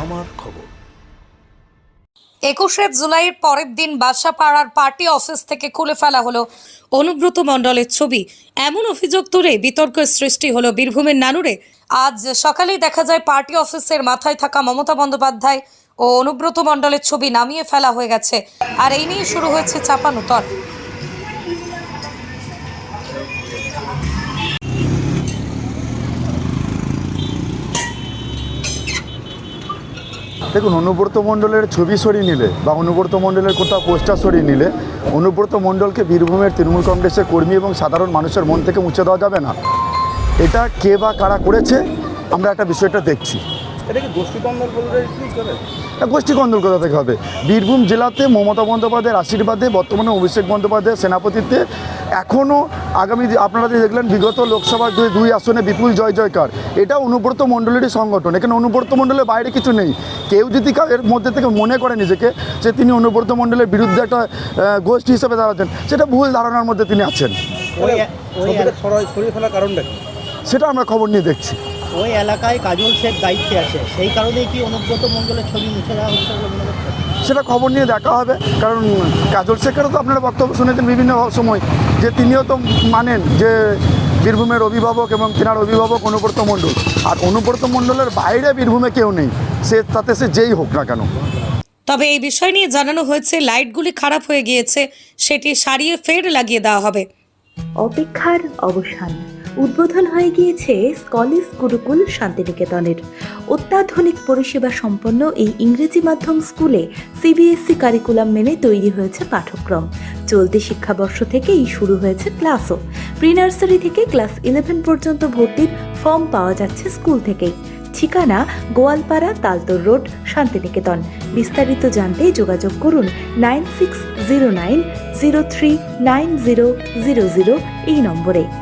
আমার খবর। একুশে জুলাইয়ের পরের দিন বাসাপাড়ার পার্টি অফিস থেকে খুলে ফেলা হলো অনুব্রত মণ্ডলের ছবি। এমন অভিযোগ তুলে বিতর্কের সৃষ্টি হলো বীরভূমের নানুরে। আজ সকালেই দেখা যায় পার্টি অফিসের মাথায় থাকা মমতা বন্দ্যোপাধ্যায় ও অনুব্রত মণ্ডলের ছবি নামিয়ে ফেলা হয়ে গেছে। আর এই নিয়ে শুরু হয়েছে চাপানুতর দেখুন, অনুব্রত মণ্ডলের ছবি সরিয়ে নিলে বা অনুব্রত মণ্ডলের কোথাও পোস্টার সরিয়ে নিলে অনুব্রত মণ্ডলকে বীরভূমের তৃণমূল কংগ্রেসের কর্মী এবং সাধারণ মানুষের মন থেকে মুছে দেওয়া যাবে না। এটা কে বা কারা করেছে? আমরা একটা বিষয়টা দেখছি। এটা কি গোষ্ঠী কন্দল কোথা থেকে হবে? বীরভূম জেলাতে মমতা বন্দ্যোপাধ্যায়ের আশীর্বাদে বর্তমানে অভিষেক বন্দ্যোপাধ্যায়ের সেনাপতিত্বে এখনও আগামী দি- আপনারা যে দেখলেন বিগত লোকসভার দুই দুই আসনে বিপুল জয় জয়কার। এটা অনুব্রত মণ্ডলেরই সংগঠন। এখানে অনুব্রত মণ্ডলের বাইরে কিছু নেই। কেউ যদি এর মধ্যে থেকে মনে করে নিজেকে যে তিনি অনুব্রত মণ্ডলের বিরুদ্ধে একটা গোষ্ঠী হিসেবে দাঁড়াচ্ছেন সেটা ভুল ধারণার মধ্যে তিনি আছেন। সেটা আমরা খবর নিয়ে দেখছি। ওই এলাকায় কাজল শেখ দায়িত্বে আছে। সেই কারণেই কি অনুব্রত মণ্ডলের ছবি মুছে দেওয়া হচ্ছে বলে মনে করছেন সেটা খবর নিয়ে দেখা হবে। কারণ কাজল শেখেরও তো আপনারা বক্তব্য শুনেছেন বিভিন্ন সময় যে তিনিও তো মানেন যে বীরভূমের অভিভাবক এবং তেনার অভিভাবক অনুব্রত মণ্ডল। আর অনুব্রত মণ্ডলের বাইরে বীরভূমে কেউ নেই। সে তাতে সে যেই হোক না কেন। তবে এই বিষয় নিয়ে জানানো হয়েছে লাইটগুলি খারাপ হয়ে গিয়েছে সেটি সারিয়ে ফের লাগিয়ে দেওয়া হবে। অপেক্ষার অবসান। উদ্বোধন হয়ে গিয়েছে স্কলিস গুরুকুল শান্তিনিকেতনের। অত্যাধুনিক পরিষেবা সম্পন্ন এই ইংরেজি মাধ্যম স্কুলে সিবিএসসি কারিকুলাম মেনে তৈরি হয়েছে পাঠ্যক্রম। চলতি শিক্ষাবর্ষ থেকেই শুরু হয়েছে ক্লাসও। প্রি নার্সারি থেকে ক্লাস ইলেভেন পর্যন্ত ভর্তির ফর্ম পাওয়া যাচ্ছে স্কুল থেকেই। ঠিকানা গোয়ালপাড়া তালতর রোড, শান্তিনিকেতন। বিস্তারিত জানতে যোগাযোগ করুন nine six zero nine zero three nine zero zero zero এই নম্বরে।